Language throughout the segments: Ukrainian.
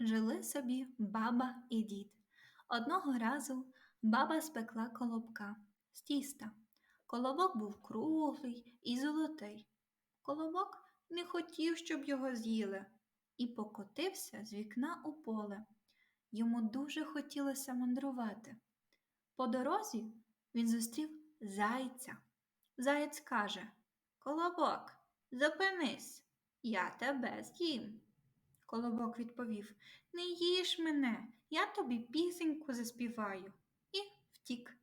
Жили собі баба і дід. Одного разу баба спекла колобка з тіста. Колобок був круглий і золотий. Колобок не хотів, щоб його з'їли, і покотився з вікна у поле. Йому дуже хотілося мандрувати. По дорозі він зустрів зайця. Заєць каже Колобок, зупинись, я тебе з'їм. Колобок відповів Не їж мене, я тобі пісеньку заспіваю. І втік.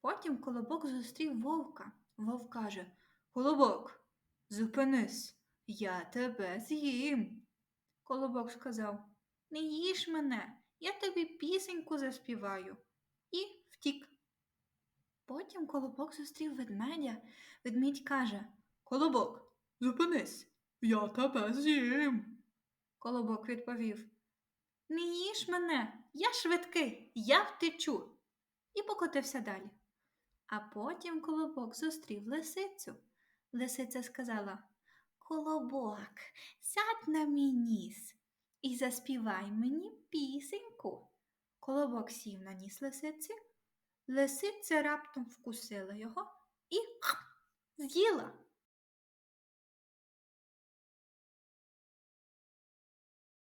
Потім колобок зустрів вовка. Вовк каже Колобок, зупинись, я тебе з'їм. Колобок сказав Не їж мене, я тобі пісеньку заспіваю. І втік. Потім колобок зустрів ведмедя. Ведмідь каже Колобок, зупинись, я тебе з'їм. Колобок відповів Не їж мене, я швидкий, я втечу. І покотився далі. А потім колобок зустрів лисицю. Лисиця сказала Колобок, сядь на мій ніс і заспівай мені пісеньку. Колобок сів на ніс лисиці, лисиця раптом вкусила його і з'їла.